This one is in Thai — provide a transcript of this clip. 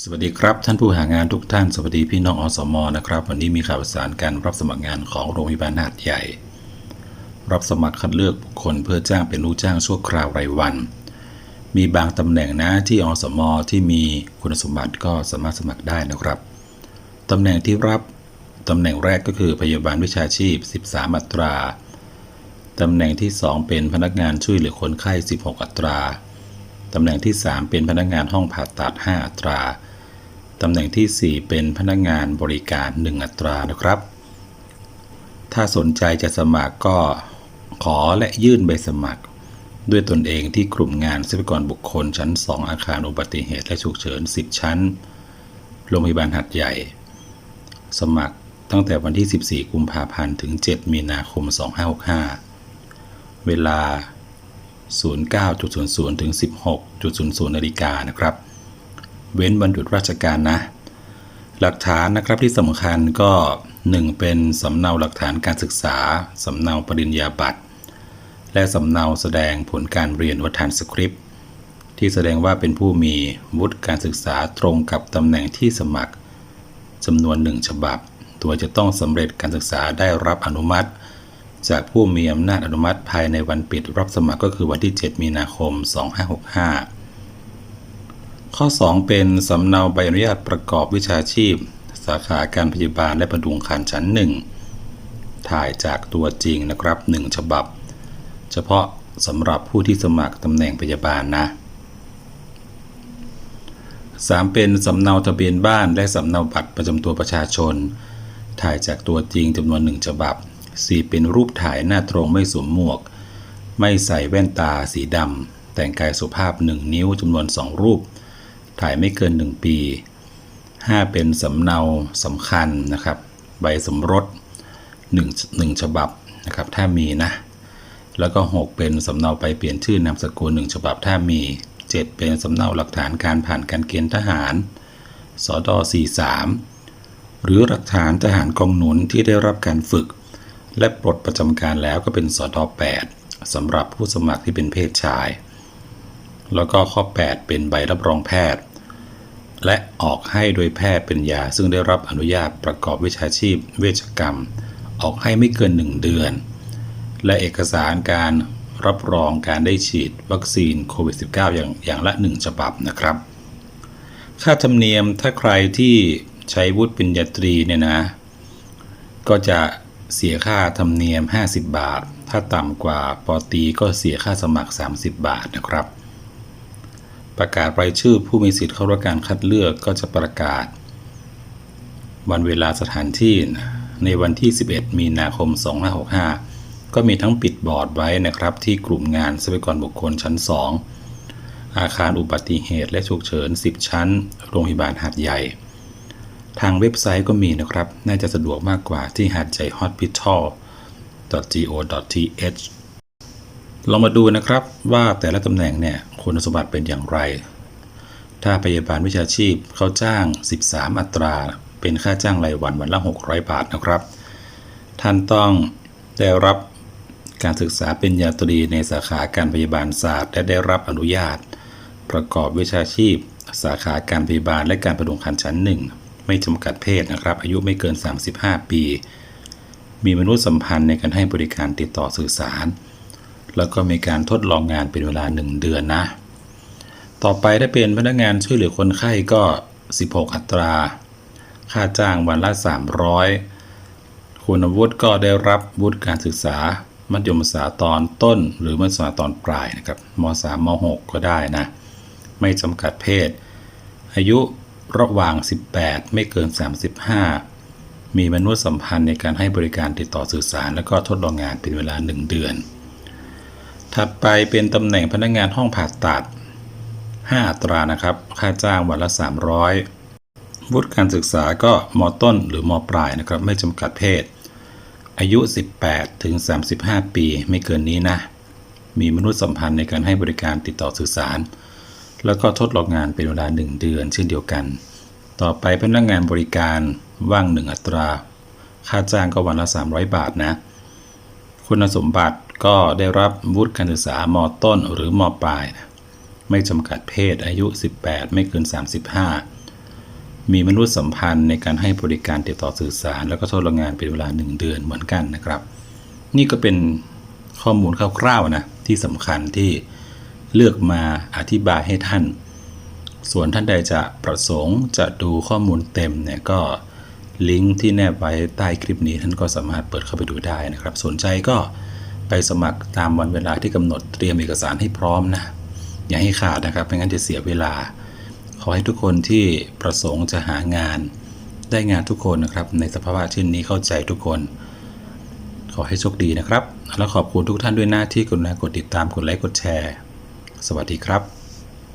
สวัสดีครับท่านผู้หางานทุกท่าน สวัสดีพี่น้องอสมนะครับ วันนี้มีข่าวสารการรับสมัครงานของโรงพยาบาลหาดใหญ่ รับสมัครคัดเลือกบุคคลเพื่อจ้างเป็นลูกจ้างชั่วคราวรายวัน มีบางตำแหน่งนะที่อสมที่มีคุณสมบัติก็สามารถสมัครได้นะครับตำแหน่งที่รับตำแหน่งแรกก็คือพยาบาลวิชาชีพ 13 อัตราตำแหน่งที่ 2 เป็นพนักงานช่วยเหลือคนไข้ 16 อัตรา ตำแหน่งที่ 3 เป็นพนักงานห้องผ่าตัด 5 อัตรา ตำแหน่งที่ 4 เป็นพนักงานบริการ 1 อัตรานะครับ ถ้าสนใจจะสมัครก็ขอและยื่นใบสมัคร ด้วยตนเองที่กลุ่มงานทรัพยากรบุคคลชั้น 2 อาคารอุบัติเหตุและฉุกเฉิน 10 ชั้น โรงพยาบาลหัดใหญ่ สมัครตั้งแต่วันที่ 14 กุมภาพันธ์ ถึง 7 มีนาคม 2565 เวลา 09.00 ถึง 16.00 นาฬิกานะครับ เว้นวันหยุดราชการนะ หลักฐานนะครับที่สำคัญก็ 1. เป็นสำเนาหลักฐานการศึกษา สำเนาปริญญาบัตร และสำเนาแสดงผลการเรียนวัฒนสคริปต์ที่แสดงว่าเป็นผู้มีวุฒิการศึกษาตรงกับตำแหน่งที่สมัครจำนวนหนึ่งฉบับ ตัวจะต้องสำเร็จการศึกษาได้รับอนุมัติ จากผู้มีอำนาจอนุมัติภายในวันปิดรับสมัครก็คือวันที่ 7 มีนาคม 2565 ข้อ 2 เป็นสำเนาใบอนุญาตประกอบวิชาชีพ สาขาการพยาบาลและบรรดุงคันชั้น 1 ถ่ายจากตัวจริงนะครับ 1 ฉบับ เฉพาะสำหรับผู้ที่สมัครตำแหน่งพยาบาลนะ 3. เป็นสำเนาทะเบียนบ้านและสำเนาบัตรประจำตัวประชาชน ถ่ายจากตัวจริงจำนวนหนึ่งฉบับ 4. เป็นรูปถ่ายหน้าตรงไม่สวมหมวก ไม่ใส่แว่นตาสีดำ แต่งกายสุภาพ 1 นิ้วจำนวน 2 รูป ถ่ายไม่เกิน 1 ปี 5. เป็นสำเนาสำคัญนะครับ ใบสมรส1 1ฉบับนะครับ ถ้ามีนะ แล้วก็ 6 เป็นสำเนาไปเปลี่ยนชื่อนามสกุล1ฉบับถ้ามี 7 เป็นสำเนาหลักฐานการผ่านการเกณฑ์ทหารสอดอ43หรือหลักฐานทหารกองหนุนที่ได้รับการฝึก และปลดประจำการแล้วก็เป็นสอดอ8สำหรับผู้สมัครที่เป็นเพศชาย แล้วก็ข้อ 8 เป็นใบรับรองแพทย์ และออกให้โดยแพทย์เป็นยา ซึ่งได้รับอนุญาตประกอบวิชาชีพ เวชกรรม ออกให้ไม่เกิน 1 เดือน และเอกสารการรับรองการได้ฉีดวัคซีนโควิด -19 อย่างอย่างละ 1 ฉบับนะครับ ค่าธรรมเนียมถ้าใครที่ใช้วุฒิปริญญาตรีเนี่ยนะ ก็จะ เสียค่าธรรมเนียม 50 บาท ถ้าต่ำกว่าปอตีก็เสียค่าสมัคร 30 บาทนะครับ ประกาศรายชื่อผู้มีสิทธิ์เข้ารับการคัดเลือกก็จะประกาศ วันเวลาสถานที่ในวันที่ 11 มีนาคม 2565 ก็มีทั้งปิดบอร์ดไว้นะครับที่กลุ่มงานทรัพยากรบุคคลชั้น 2 อาคารอุบัติเหตุและฉุกเฉิน 10 ชั้น โรงพยาบาลหาดใหญ่ ทางเว็บไซต์ก็มีนะครับ น่าจะสะดวกมากกว่าที่หาดใหญ่ hospital go.th ลองมาดูนะครับว่าแต่ละตำแหน่งเนี่ยคุณสมบัติเป็นอย่างไร ถ้าพยาบาลวิชาชีพเขาจ้าง 13 อัตรา เป็นค่าจ้างรายวันวันละ 600 บาทนะครับ ท่านต้องได้รับการศึกษาเป็นญาตรีในสาขาการพยาบาลศาสตร์ และได้รับอนุญาต ประกอบวิชาชีพ สาขาการพยาบาลและการประดุงคันชั้นหนึ่ง ไม่จำกัดเพศนะครับ อายุไม่เกิน 35 ปี มีมนุษยสัมพันธ์ในการให้บริการติดต่อสื่อสาร แล้วก็มีการทดลองงานเป็นเวลา 1 เดือนนะ ต่อไปถ้าเป็นพนักงานช่วยเหลือคนไข้ก็ 16 อัตรา ค่าจ้างวันละ 300 คุณวุฒิก็ได้รับวุฒิการศึกษา มัธยมศึกษาตอนต้น หรือมัธยมศึกษาตอนปลายนะครับม 3 ม 6 ก็ได้นะ ไม่จำกัดเพศ อายุ ระหว่าง 18 ไม่เกิน 35 มีมนุษยสัมพันธ์ในการให้บริการติดต่อสื่อสาร และก็ทดลองงานเป็นเวลา 1 เดือน ถัดไปเป็นตำแหน่งพนักงานห้องผ่าตัด 5 อัตรานะครับ ค่าจ้างวันละ 300 วุฒิการศึกษาก็มต้นหรือมปลายนะครับ ไม่จำกัดเพศ อายุ 18 ถึง 35 ปี ไม่เกินนี้นะ มีมนุษยสัมพันธ์ในการให้บริการติดต่อสื่อสาร แล้วก็ทดลองงานเป็นเวลา 1 เดือนเช่นเดียวกัน ต่อไปพนักงานบริการว่าง 1 อัตรา ค่าจ้างก็วันละ 300 บาทนะ คุณสมบัติก็ได้รับวุฒิการศึกษามต้นหรือมปลายนะไม่จำกัดเพศอายุ 18 ไม่เกิน 35 มีมนุษยสัมพันธ์ในการให้บริการติดต่อสื่อสาร แล้วก็ทดลองงานเป็นเวลา 1 เดือนเหมือนกันนะครับ นี่ก็เป็นข้อมูลคร่าวๆนะที่สำคัญที่ เลือกมาอธิบายให้ท่าน ส่วนท่านใดจะประสงค์จะดูข้อมูลเต็มเนี่ยก็ลิงก์ที่แนบไว้ใต้คลิปนี้ท่านก็สามารถเปิดเข้าไปดูได้นะครับ สนใจก็ไปสมัครตามวันเวลาที่กำหนดเตรียมเอกสารให้พร้อมนะอย่าให้ขาดนะครับไม่งั้นจะเสียเวลา ขอให้ทุกคนที่ประสงค์จะหางาน ได้งานทุกคนนะครับ ในสภาวะเช่นนี้เข้าใจทุกคน ขอให้โชคดีนะครับ และขอบคุณทุกท่านด้วยหน้าที่กรุณากดติดตามกดไลค์กดแชร์ สวัสดีครับ